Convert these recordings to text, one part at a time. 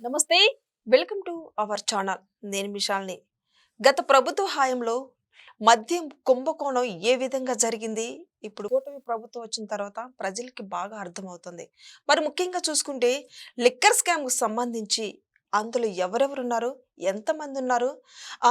నమస్తే welcome to our channel. నేను మిషాల్ని గత ప్రభుత్వ హాయంలో మద్యం కుంభకోణం ఏ విధంగా జరిగింది? ఇప్పుడు కూటమి ప్రభుత్వం వచ్చిన తర్వాత ప్రజలకి బాగా అర్థమవుతుంది. మరి ముఖ్యంగా చూసుకుంటే లిక్కర్ స్కామ్కు సంబంధించి అందులో ఎవరెవరు ఉన్నారు ఎంతమంది ఉన్నారు?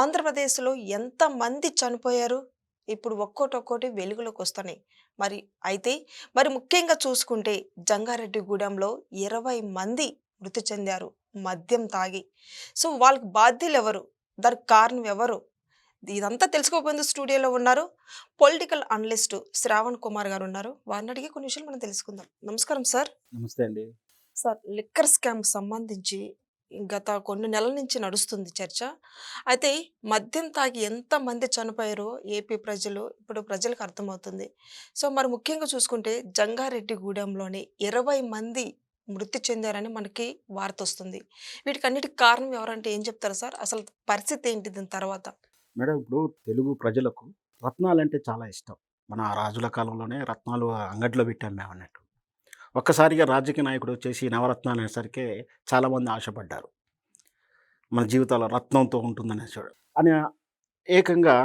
ఆంధ్రప్రదేశ్లో ఎంతమంది చనిపోయారు? ఇప్పుడు ఒక్కోటి ఒక్కోటి వెలుగులోకి వస్తున్నాయి. మరి అయితే మరి ముఖ్యంగా చూసుకుంటే జంగారెడ్డిగూడెంలో ఇరవై మంది మృతి చెందారు. మద్యం తాగి. సో వాళ్ళకి బాధ్యులు ఎవరు దానికి కారణం ఎవరు ఇదంతా తెలుసుకోకపోయింది స్టూడియోలో ఉన్నారు పొలిటికల్ అనలిస్ట్ శ్రావణ్ కుమార్ గారు ఉన్నారు వారిని అడిగి కొన్ని విషయాలు మనం తెలుసుకుందాం. నమస్కారం సార్. నమస్తే అండి. సార్ లిక్కర్ స్కామ్ సంబంధించి గత కొన్ని నెలల నుంచి నడుస్తుంది చర్చ. అయితే మద్యం తాగి ఎంతమంది చనిపోయారో ఏపీ ప్రజలు ఇప్పుడు ప్రజలకు అర్థమవుతుంది. సో మరి ముఖ్యంగా చూసుకుంటే జంగారెడ్డిగూడెంలోని ఇరవై మంది మృతి చెందారని మనకి వార్త వస్తుంది వీటికి అన్నిటికి కారణం ఎవరంటే ఏం చెప్తారు సార్? అసలు పరిస్థితి ఏంటి దీని తర్వాత? మేడం ఇప్పుడు తెలుగు ప్రజలకు రత్నాలు అంటే చాలా ఇష్టం. మన రాజుల కాలంలోనే రత్నాలు అంగట్లో పెట్టాం మేము అన్నట్టు. ఒక్కసారిగా రాజకీయ నాయకుడు వచ్చేసి నవరత్నాలు అనేసరికి చాలామంది ఆశపడ్డారు. మన జీవితాల రత్నంతో ఉంటుందనే చూడ అని ఏకంగా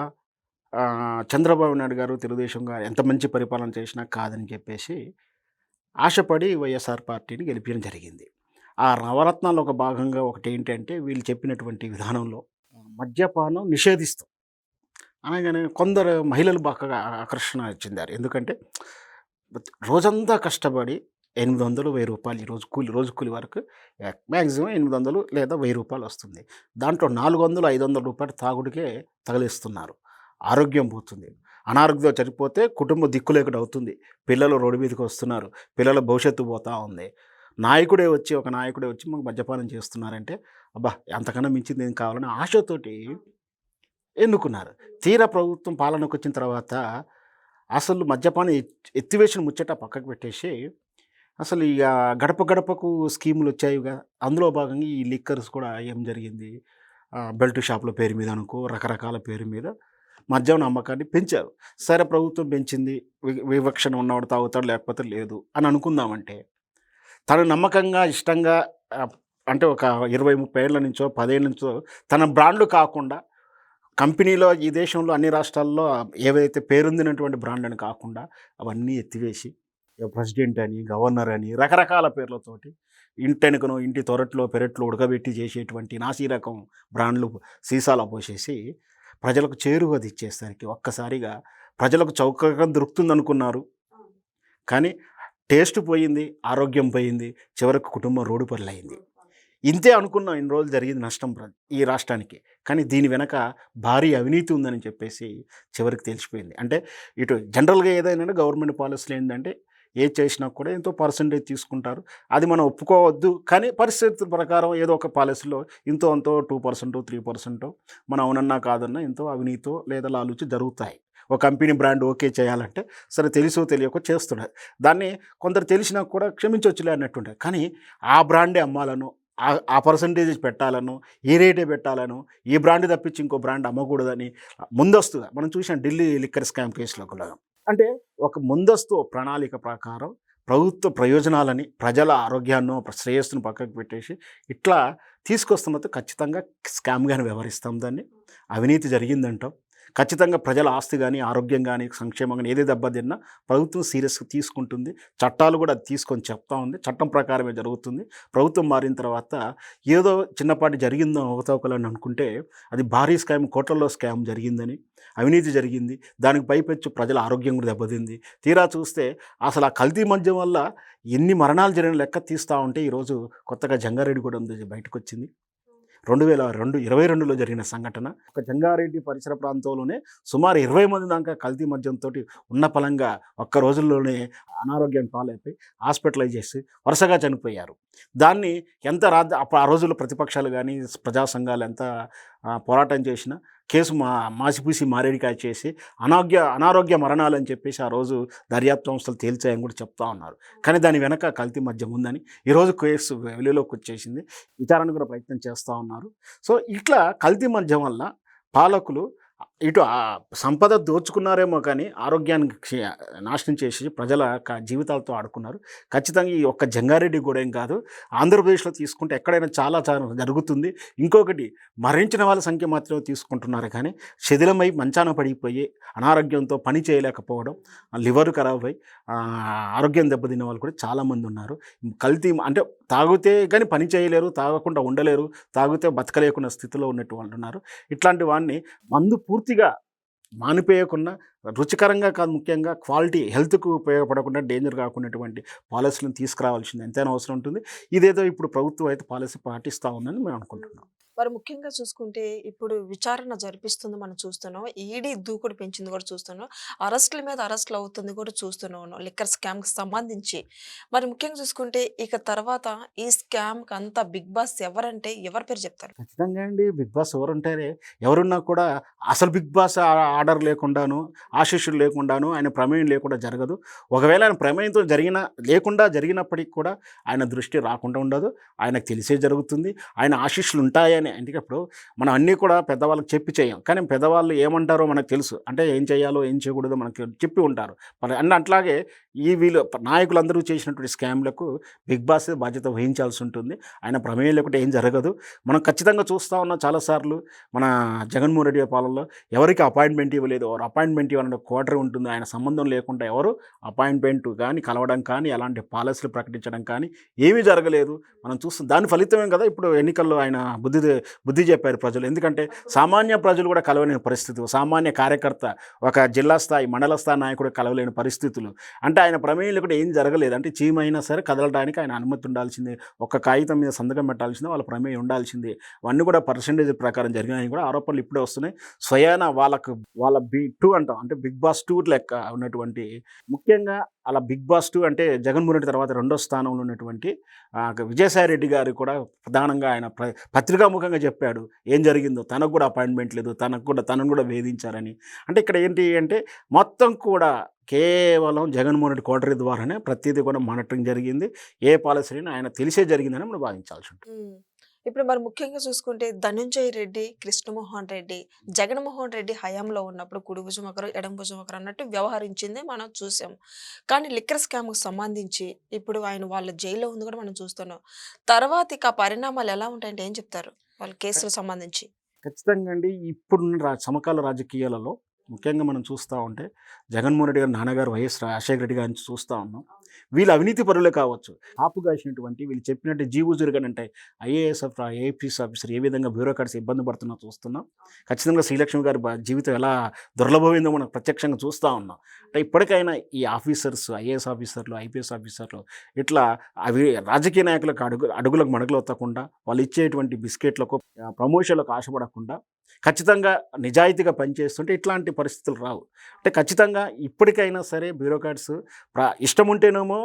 చంద్రబాబు నాయుడు గారు తెలుగుదేశం గారు ఎంత మంచి పరిపాలన చేసినా కాదని చెప్పేసి ఆశపడి వైఎస్ఆర్ పార్టీని గెలిపించడం జరిగింది. ఆ నవరత్నాల్లో ఒక భాగంగా ఒకటి ఏంటంటే వీళ్ళు చెప్పినటువంటి విధానంలో మద్యపానం నిషేధిస్తాం. అనగానే కొందరు మహిళలు బాగా ఆకర్షణ చెందారు. ఎందుకంటే రోజంతా కష్టపడి ఎనిమిది వందలు వెయ్యి రూపాయలు ఈ రోజు కూలి రోజు కూలి వరకు మ్యాక్సిమం ఎనిమిది వందలు లేదా వెయ్యి రూపాయలు వస్తుంది. దాంట్లో నాలుగు వందలు ఐదు వందల రూపాయలు తాగుడికే తగిలిస్తున్నారు. ఆరోగ్యం పోతుంది. అనారోగ్యంతో చనిపోతే కుటుంబ దిక్కులేకుండా అవుతుంది. పిల్లలు రోడ్డు మీదకి వస్తున్నారు. పిల్లల భవిష్యత్తు పోతా ఉంది. నాయకుడే వచ్చి ఒక నాయకుడే వచ్చి మాకు మద్యపానం చేస్తున్నారంటే అబ్బా అంతకన్నా మించింది ఏం కావాలని ఆశతోటి ఎన్నుకున్నారు. తీరా ప్రభుత్వం పాలనకు వచ్చిన తర్వాత అసలు మద్యపానం ఎత్తివేషన్ ఎత్తివేసిన ముచ్చట పక్కకు పెట్టేసి అసలు ఇక గడప గడపకు స్కీములు వచ్చాయిగా అందులో భాగంగా ఈ లిక్కర్స్ కూడా ఏం జరిగింది? బెల్ట్ షాపుల పేరు మీద అనుకో రకరకాల పేరు మీద మద్యం నమ్మకాన్ని పెంచారు. సరే ప్రభుత్వం పెంచింది వి- వివక్షణ ఉన్నవాడు తాగుతాడు లేకపోతే లేదు అని అనుకుందామంటే తను నమ్మకంగా ఇష్టంగా అంటే ఒక ఇరవై ముప్పై ఏళ్ళ నుంచో పదేళ్ళ నుంచో తన బ్రాండ్లు కాకుండా కంపెనీలో ఈ దేశంలో అన్ని రాష్ట్రాల్లో ఏవైతే పేరొందినటువంటి బ్రాండ్లను కాకుండా అవన్నీ ఎత్తివేసి ప్రెసిడెంట్ అని గవర్నర్ అని రకరకాల పేర్లతోటి ఇంటెనుకను ఇంటి తొరట్లో పెరట్లో ఉడకబెట్టి చేసేటువంటి నాసీ రకం బ్రాండ్లు సీసాలో పోసేసి ప్రజలకు చేరువది ఇచ్చేసరికి ఒక్కసారిగా ప్రజలకు చౌకగా దొరుకుతుంది అనుకున్నారు కానీ టేస్ట్ పోయింది ఆరోగ్యం పోయింది చివరకు కుటుంబం రోడ్డు పనులైంది ఇంతే అనుకున్నాం ఇన్ని రోజులు జరిగింది నష్టం ఈ రాష్ట్రానికి. కానీ దీని వెనక భారీ అవినీతి ఉందని చెప్పేసి చివరికి తెలిసిపోయింది అంటే ఇటు జనరల్గా ఏదైనా గవర్నమెంట్ పాలసీలు ఏంటంటే ఏ చేసినా కూడా ఎంతో పర్సంటేజ్ తీసుకుంటారు. అది మనం ఒప్పుకోవద్దు. కానీ పరిస్థితుల ప్రకారం ఏదో ఒక పాలసీలో ఇంతో అంతో టూ పర్సెంట్ త్రీ పర్సెంట్ మనం అవునన్నా కాదన్నా ఎంతో అవినీతో లేదా లాలుచి జరుగుతాయి. ఒక కంపెనీ బ్రాండ్ ఓకే చేయాలంటే సరే తెలుసో తెలియకో చేస్తున్నారు దాన్ని కొందరు తెలిసినా కూడా క్షమించవచ్చులే అన్నట్టుండే. కానీ ఆ బ్రాండే అమ్మాలను ఆ- ఆ పర్సంటేజ్ పెట్టాలను ఏ రేటే పెట్టాలను ఈ బ్రాండ్ తప్పించి ఇంకో బ్రాండ్ అమ్మకూడదని ముందస్తుగా మనం చూసాం ఢిల్లీ లిక్కర్ స్కామ్ కేసులో కూడా. అంటే ఒక ముందస్తు ప్రణాళిక ప్రకారం ప్రభుత్వ ప్రయోజనాలని ప్రజల ఆరోగ్యాన్ని శ్రేయస్సును పక్కకు పెట్టేసి ఇట్లా తీసుకొస్తున్నది ఖచ్చితంగా స్కామ్గానే వ్యవహరిస్తాం దాన్ని. అవినీతి జరిగిందంటాం ఖచ్చితంగా ప్రజల ఆస్తి కానీ ఆరోగ్యం కానీ సంక్షేమం కానీ ఏది దెబ్బతిన్నా ప్రభుత్వం సీరియస్గా తీసుకుంటుంది. చట్టాలు కూడా అది తీసుకొని చెప్తా ఉంది. చట్టం ప్రకారమే జరుగుతుంది. ప్రభుత్వం మారిన తర్వాత ఏదో చిన్నపాటి జరిగిందో అవతవకలని అనుకుంటే అది భారీ స్కామ్ కోట్లలో స్కామ్ జరిగిందని అవినీతి జరిగింది. దానికి పైపెచ్చు ప్రజల ఆరోగ్యం కూడా దెబ్బతింది. తీరా చూస్తే అసలు ఆ కల్తీ మద్యం వల్ల ఎన్ని మరణాలు జరిగిన లెక్క తీస్తూ ఉంటే ఈరోజు కొత్తగా జంగారెడ్డి కూడా ఉంది బయటకు వచ్చింది రెండు వేల రెండు ఇరవై రెండులో జరిగిన సంఘటన. ఒక జంగారెడ్డి పరిసర ప్రాంతంలోనే సుమారు ఇరవై మంది దాకా కల్తీ మద్యంతో ఉన్న ఫలంగా ఒక్క రోజుల్లోనే అనారోగ్యం పాలైపోయి హాస్పిటలైజ్ చేసి వరుసగా చనిపోయారు. దాన్ని ఎంత రా అప్పుడు ఆ రోజుల్లో ప్రతిపక్షాలు కానీ ప్రజా సంఘాలు ఎంత పోరాటం చేసినా కేసు మా మాసిపూసి మారేడికాయ చేసి అనారోగ్య అనారోగ్య మరణాలు అని చెప్పేసి ఆ రోజు దర్యాప్తు సంస్థలు తేల్చాయని కూడా చెప్తా ఉన్నారు. కానీ దాని వెనక కల్తీ మధ్యం ఉందని ఈరోజు కేసు వెలుగులోకి వచ్చేసింది. విచారణ కూడా ప్రయత్నం చేస్తూ ఉన్నారు. సో ఇట్లా కల్తీ మధ్యం వల్ల పాలకులు ఇటు ఆ సంపద దోచుకున్నారేమో కానీ ఆరోగ్యానికి నాశనం చేసి ప్రజల క- జీవితాలతో ఆడుకున్నారు. ఖచ్చితంగా ఈ ఒక్క జంగారెడ్డి కూడా ఏం కాదు. ఆంధ్రప్రదేశ్లో తీసుకుంటే ఎక్కడైనా చాలా చాలా జరుగుతుంది. ఇంకొకటి మరణించిన వాళ్ళ సంఖ్య మాత్రమే తీసుకుంటున్నారు కానీ శిథిలమై మంచాన పడిపోయి అనారోగ్యంతో పని చేయలేకపోవడం లివర్ ఖరాబ్ అయి ఆరోగ్యం దెబ్బతిన్న వాళ్ళు కూడా చాలామంది ఉన్నారు. కల్తీ అంటే తాగితే కానీ పని చేయలేరు తాగకుండా ఉండలేరు తాగితే బతకలేకున్న స్థితిలో ఉన్నట్టు వాళ్ళు ఉన్నారు. ఇట్లాంటి వాడిని మందు పూర్తిగా మానిపోయకుండా రుచికరంగా కాదు ముఖ్యంగా క్వాలిటీ హెల్త్కు ఉపయోగపడకుండా డేంజర్ కాకున్నటువంటి పాలసీలను తీసుకురావాల్సింది ఎంతైనా అవసరం ఉంటుంది. ఇదేదో ఇప్పుడు ప్రభుత్వం అయితే పాలసీ పాటిస్తూ ఉందని మేము అనుకుంటున్నాం. మరి ముఖ్యంగా చూసుకుంటే ఇప్పుడు విచారణ జరిపిస్తుంది మనం చూస్తున్నాం. ఈడీ దూకుడు పెంచింది కూడా చూస్తున్నాం. అరెస్టుల మీద అరెస్టులు అవుతుంది కూడా చూస్తున్నాం. లిక్కర్ స్కామ్కి సంబంధించి. మరి ముఖ్యంగా చూసుకుంటే ఇక తర్వాత ఈ స్కామ్కి అంతా బిగ్ బాస్ ఎవరంటే ఎవరి పేరు చెప్తారు? ఖచ్చితంగా అండి. బిగ్ బాస్ ఎవరుంటారే ఎవరున్నా కూడా అసలు బిగ్ బాస్ ఆర్డర్ లేకుండాను ఆశీస్సులు లేకుండాను ఆయన ప్రమేయం లేకుండా జరగదు. ఒకవేళ ఆయన ప్రమేయంతో జరిగిన లేకుండా జరిగినప్పటికీ కూడా ఆయన దృష్టి రాకుండా ఉండదు. ఆయనకు తెలిసే జరుగుతుంది. ఆయన ఆశీస్సులు ఉంటాయని అంటే ఇప్పుడు మనం అన్నీ కూడా పెద్దవాళ్ళకి చెప్పి చేయం. కానీ పెద్దవాళ్ళు ఏమంటారో మనకు తెలుసు. అంటే ఏం చేయాలో ఏం చేయకూడదో మనకు చెప్పి ఉంటారు. మరి అన్న అట్లాగే ఈ వీళ్ళు నాయకులందరూ చేసినటువంటి స్కామ్లకు బిగ్ బాస్ బాధ్యత వహించాల్సి ఉంటుంది. ఆయన ప్రమేయం లేకుంటే ఏం జరగదు. మనం ఖచ్చితంగా చూస్తూ ఉన్నాం చాలాసార్లు మన జగన్మోహన్ రెడ్డి పాలనలో ఎవరికి అపాయింట్మెంట్ ఇవ్వలేదు. ఎవరు అపాయింట్మెంట్ ఇవ్వాలనే క్వార్టర్ ఉంటుంది. ఆయన సంబంధం లేకుండా ఎవరు అపాయింట్మెంట్ కానీ కలవడం కానీ అలాంటి పాలసీలు ప్రకటించడం కానీ ఏమీ జరగలేదు. మనం చూస్తాం. దాని ఫలితమే కదా? ఇప్పుడు ఎన్నికల్లో ఆయన బుద్ధి బుద్ధి చెప్పారు ప్రజలు. ఎందుకంటే సామాన్య ప్రజలు కూడా కలవలేని పరిస్థితులు సామాన్య కార్యకర్త ఒక జిల్లా స్థాయి మండల స్థాయి నాయకుడు కలవలేని పరిస్థితులు. అంటే ఆయన ప్రమేయంలో కూడా ఏం జరగలేదు. అంటే చీమ అయినా సరే కదలడానికి ఆయన అనుమతి ఉండాల్సిందే. ఒక కాగితం మీద సంతకం పెట్టాల్సిందే. వాళ్ళ ప్రమేయం ఉండాల్సిందే. అవన్నీ కూడా పర్సంటేజ్ ప్రకారం జరిగినాయి కూడా ఆరోపణలు ఇప్పుడే వస్తున్నాయి. స్వయాన వాళ్ళకు వాళ్ళ బి టూ అంటాం. అంటే బిగ్ బాస్ టూ లెక్క ఉన్నటువంటి ముఖ్యంగా అలా బిగ్ బాస్ టూ అంటే జగన్మోహన్ రెడ్డి తర్వాత రెండో స్థానంలో ఉన్నటువంటి విజయసాయి రెడ్డి గారు కూడా ప్రధానంగా ఆయన ప్ర పత్రికాముఖంగా చెప్పాడు ఏం జరిగిందో తనకు కూడా అపాయింట్మెంట్ లేదు తనకు కూడా తనను కూడా వేధించారని. అంటే ఇక్కడ ఏంటి అంటే మొత్తం కూడా కేవలం జగన్మోహన్ రెడ్డి కోటరీ ద్వారానే ప్రతిదీ కూడా మానిటరింగ్ జరిగింది ఏ పాలసీని ఆయన తెలిసే జరిగిందని మనం భావించాల్సి ఉంటుంది. ఇప్పుడు మరి ముఖ్యంగా చూసుకుంటే ధనుంజయ రెడ్డి కృష్ణమోహన్ రెడ్డి జగన్మోహన్ రెడ్డి హయాంలో ఉన్నప్పుడు కుడి భుజం ఒకరు ఎడం భుజం ఒకరు అన్నట్టు వ్యవహరించింది మనం చూసాం. కానీ లిక్కర్ స్కామ్కు సంబంధించి ఇప్పుడు ఆయన వాళ్ళ జైల్లో ఉంది కూడా మనం చూస్తున్నాం. తర్వాత ఇక పరిణామాలు ఎలా ఉంటాయంటే ఏం చెప్తారు? వాళ్ళ కేసులకు సంబంధించి. ఖచ్చితంగా అండి. ఇప్పుడున్న సమకాల రాజకీయాలలో ముఖ్యంగా మనం చూస్తూ ఉంటే జగన్మోహన్ రెడ్డి గారు నాన్నగారు వైఎస్ రాజశేఖర రెడ్డి గారిని చూస్తూ ఉన్నాం. వీళ్ళు అవినీతి పరులే కావచ్చు. ఆపు కాసినటువంటి వీళ్ళు చెప్పినట్టు జీవు అంటే ఐఏఎస్ ఏపీఎస్ ఆఫీసర్ ఏ విధంగా బ్యూరోక్రాట్స్ ఇబ్బంది పడుతున్నా చూస్తున్నాం. ఖచ్చితంగా శ్రీలక్ష్మి గారి జీవితం ఎలా దుర్లభమైందో మనం ప్రత్యక్షంగా చూస్తూ ఉన్నాం. అంటే ఇప్పటికైనా ఈ ఆఫీసర్స్ ఐఏఎస్ ఆఫీసర్లు ఐపీఎస్ ఆఫీసర్లు ఇట్లా అవి రాజకీయ నాయకులకు అడుగు అడుగులకు మడుగులు వత్తకుండా వాళ్ళు ఇచ్చేటువంటి బిస్కెట్లకు ప్రమోషన్లకు ఆశపడకుండా ఖచ్చితంగా నిజాయితీగా పనిచేస్తుంటే ఇట్లాంటి పరిస్థితులు రావు. అంటే ఖచ్చితంగా ఇప్పటికైనా సరే బ్యూరోక్రాట్స్ ప్రా ఇష్టం ఉంటేనేమో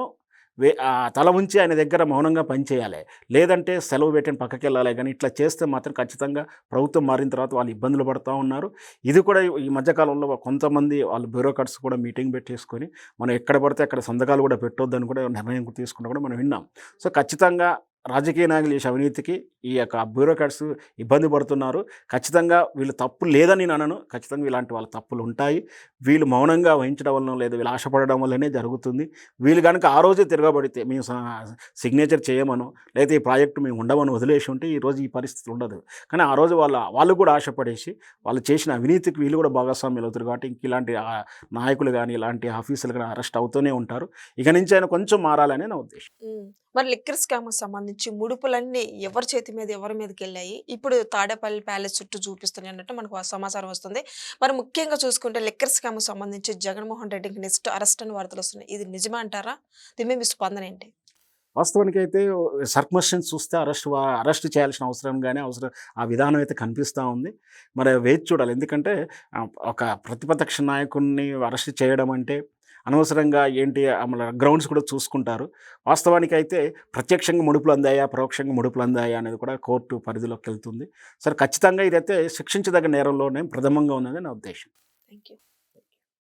వే ఆ తల ఉంచి ఆయన దగ్గర మౌనంగా పనిచేయాలి. లేదంటే సెలవు పెట్టని పక్కకి వెళ్ళాలి కానీ ఇట్లా చేస్తే మాత్రం ఖచ్చితంగా ప్రభుత్వం మారిన తర్వాత వాళ్ళు ఇబ్బందులు పడుతూ ఉన్నారు. ఇది కూడా ఈ మధ్యకాలంలో కొంతమంది వాళ్ళు బ్యూరోక్రాట్స్ కూడా మీటింగ్ పెట్టేసుకొని మనం ఎక్కడ పడితే అక్కడ సంతకాలు కూడా పెట్టొద్దని కూడా నిర్ణయం తీసుకున్నా కూడా మనం విన్నాం. సో ఖచ్చితంగా రాజకీయ నాయకులు చేసే అవినీతికి ఈ యొక్క బ్యూరోక్రాట్స్ ఇబ్బంది పడుతున్నారు. ఖచ్చితంగా వీళ్ళు తప్పు లేదని నేను అనను. ఖచ్చితంగా ఇలాంటి వాళ్ళ తప్పులు ఉంటాయి. వీళ్ళు మౌనంగా వహించడం వలన లేదా. వీళ్ళు ఆశపడడం వల్లనే జరుగుతుంది. వీళ్ళు కనుక ఆ రోజే తిరగబడితే మేము సిగ్నేచర్ చేయమను. లేదా ఈ ప్రాజెక్టు మేము ఉండమని వదిలేసి ఉంటే ఈ రోజు ఈ పరిస్థితి ఉండదు. కానీ ఆ రోజు వాళ్ళ వాళ్ళు కూడా ఆశపడేసి వాళ్ళు చేసిన అవినీతికి వీళ్ళు కూడా భాగస్వామ్యులు అవుతారు కాబట్టి ఇంక ఇలాంటి నాయకులు కానీ ఇలాంటి ఆఫీసులు కానీ అరెస్ట్ అవుతూనే ఉంటారు. ఇక నుంచి ఆయన కొంచెం మారాలని నా ఉద్దేశం. మరి లిక్కర్ స్కామ్ సంబంధించి ముడుపులన్నీ ఎవరి చేతి మీద ఎవరి మీదకి వెళ్ళాయి ఇప్పుడు తాడేపల్లి ప్యాలెస్ చుట్టూ చూపిస్తున్నాయి అన్నట్టు మనకు సమాచారం వస్తుంది. మరి ముఖ్యంగా చూసుకుంటే లిక్కర్ స్కామ్ సంబంధించి జగన్మోహన్ రెడ్డికి నెక్స్ట్ అరెస్ట్ అని వార్తలు వస్తున్నాయి. ఇది నిజమా అంటారా? దీని మీ స్పందన ఏంటి? వాస్తవానికి అయితే సర్కమర్షన్ చూస్తే అరెస్ట్ అరెస్ట్ చేయాల్సిన అవసరం కానీ అవసరం ఆ విధానం అయితే కనిపిస్తూ ఉంది. మరి వేచి చూడాలి. ఎందుకంటే ఒక ప్రతిపక్ష నాయకుడిని అరెస్ట్ చేయడం అంటే అనవసరంగా ఏంటి మన గ్రౌండ్స్ కూడా చూసుకుంటారు. వాస్తవానికి అయితే ప్రత్యక్షంగా ముడుపులు అందాయా పరోక్షంగా ముడుపులు అందాయా అనేది కూడా కోర్టు పరిధిలోకి వెళ్తుంది. సరే ఖచ్చితంగా ఇదైతే శిక్షించదగ్గ నేరంలోనే ప్రథమంగా ఉన్నది నా ఉద్దేశం. Thank you